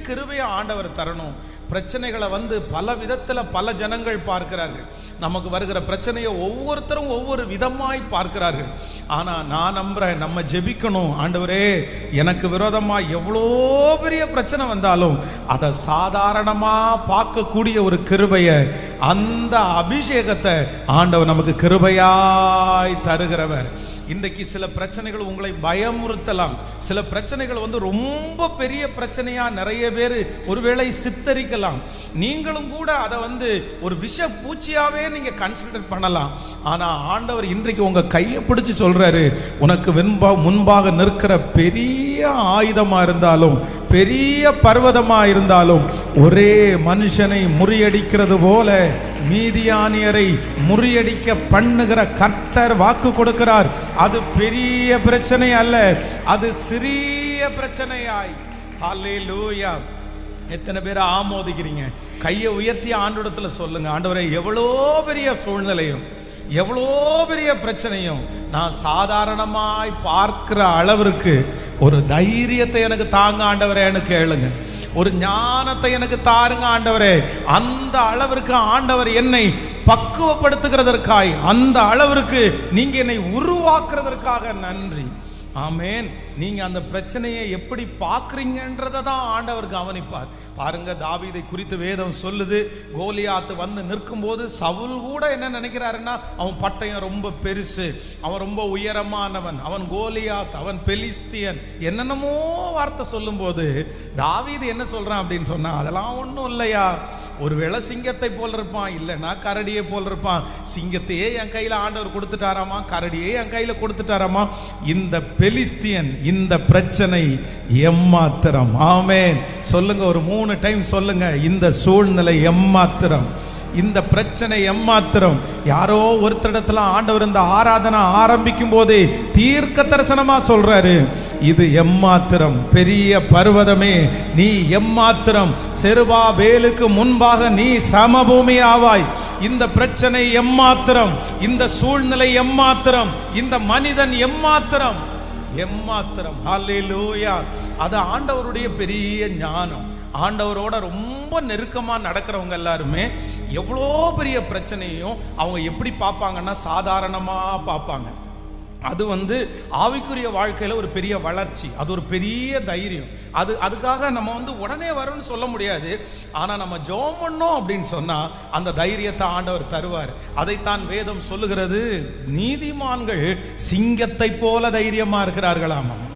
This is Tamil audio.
கிருபையை ஆண்டவர் தரணும். பிரச்சனைகளை வந்து பல விதத்தில் பல ஜனங்கள் பார்க்கிறார்கள். நமக்கு வருகிற பிரச்சனையை ஒவ்வொருத்தரும் ஒவ்வொரு விதமாய் பார்க்கிறார்கள். ஆனா நான் நம்புறேன் நம்ம ஜெபிக்கணும். ஆண்டவரே எனக்கு விரோதமா எவ்வளோ பெரிய பிரச்சனை வந்தாலும் அதை சாதாரணமாக பார்க்கக்கூடிய ஒரு கிருபையை அந்த அபிஷேகத்தை ஆண்டவர் நமக்கு கிருபையாய் தருகிறவர். இன்றைக்கு சில பிரச்சனைகள் உங்களை பயமுறுத்தலாம். சில பிரச்சனைகள் வந்து ரொம்ப பெரிய பிரச்சனையா நிறைய பேர் ஒருவேளை சித்தரிக்கலாம். நீங்களும் கூட அதை வந்து ஒரு விஷ பூச்சியாவே நீங்க கன்சிடர் பண்ணலாம். ஆனா ஆண்டவர் இன்றைக்கு உங்க கையை பிடிச்சு சொல்றாரு உனக்கு வெண்பா முன்பாக நிற்கிற பெரிய ஆயுதமா இருந்தாலும் பெரிய பர்வதமா இருந்தாலும் ஒரே மனுஷனை முறியடிக்கிறது போல மீதியானியரை முறியடிக்க பண்ணுகிற கர்த்தர் வாக்கு கொடுக்கிறார். அது பெரிய பிரச்சனை அல்ல அது சிறிய பிரச்சனையாய். அல்லேலூயா எத்தனை பேரை ஆமோதிக்கிறீங்க? கையை உயர்த்தி ஆண்டோடத்தில் சொல்லுங்க. ஆண்டவரை எவ்வளோ பெரிய சூழ்நிலையும் எவ்வளோ பெரிய பிரச்சனையும் நான் சாதாரணமாய் பார்க்கிற அளவிற்கு ஒரு தைரியத்தை எனக்கு தாங்க ஆண்டவரேன்னு கேளுங்க ஒரு ஞானத்தை எனக்கு தாருங்க ஆண்டவரே அந்த அளவிற்கு ஆண்டவர் என்னை பக்குவப்படுத்துகிறதற்காய் அந்த அளவிற்கு நீங்க என்னை உருவாக்குறதற்காக நன்றி ஆமேன். நீங்க அந்த பிரச்சனையை எப்படி பார்க்குறீங்கன்றதை தான் ஆண்டவர் கவனிப்பார். பாருங்க தாவீதை குறித்து வேதம் சொல்லுது. கோலியாத்து வந்து நிற்கும் போது சவுல் கூட என்ன நினைக்கிறாருன்னா அவன் பட்டயம் ரொம்ப பெருசு. அவன் ரொம்ப உயரமானவன். அவன் கோலியாத் அவன் பெலிஸ்தியன். என்னென்னமோ வார்த்தை சொல்லும்போது தாவீது என்ன சொல்றான் அப்படின்னு சொன்னா அதெல்லாம் ஒன்றும் இல்லையா? ஒருவேளை சிங்கத்தை போல் இருப்பான் இல்லைன்னா கரடியை போல் இருப்பான். சிங்கத்தையே என் கையில் ஆண்டவர் கொடுத்துட்டாராமா? கரடியே என் கையில் கொடுத்துட்டாராமா? இந்த பெலிஸ்தியன் இந்த பிரச்சனை எம்மாத்திரம். ஆமேன். சொல்லுங்க ஒரு மூணு டைம் சொல்லுங்க. இந்த சூழ்நிலை எம்மாத்திரம். இந்த பிரச்சனை எம்மாத்திரம். யாரோ ஒருத்தரிடத்துல ஆண்டவர் இந்த ஆராதனை ஆரம்பிக்கும் போதே தீர்க்க தரிசனமா சொல்றாரு. இது எம்மாத்திரம். பெரிய பர்வதமே நீ எம்மாத்திரம். செருபாபேலுக்கு முன்பாக நீ சமபூமி ஆவாய் இந்த பிரச்சனை எம்மாத்திரம். இந்த சூழ்நிலை எம்மாத்திரம். இந்த மனிதன் எம்மாத்திரம். எம்மாத்திரம். ஹalleluya. அது ஆண்டவருடைய பெரிய ஞானம். ஆண்டவரோட ரொம்ப நெருக்கமா நடக்கிறவங்க எல்லாருமே எவ்வளோ பெரிய பிரச்சனையும் அவங்க எப்படி பார்ப்பாங்கன்னா சாதாரணமா பார்ப்பாங்க. அது வந்து ஆவிக்குரிய வாழ்க்கையில் ஒரு பெரிய வளர்ச்சி. அது ஒரு பெரிய தைரியம். அது அதுக்காக நம்ம வந்து உடனே வரும்னு சொல்ல முடியாது. ஆனால் நம்ம ஜோம் பண்ணோம் அப்படின்னு சொன்னால் அந்த தைரியத்தை ஆண்டவர் தருவார். அதைத்தான் வேதம் சொல்லுகிறது. நீதிமான்கள் சிங்கத்தை போல தைரியமாக இருக்கிறார்களாமா.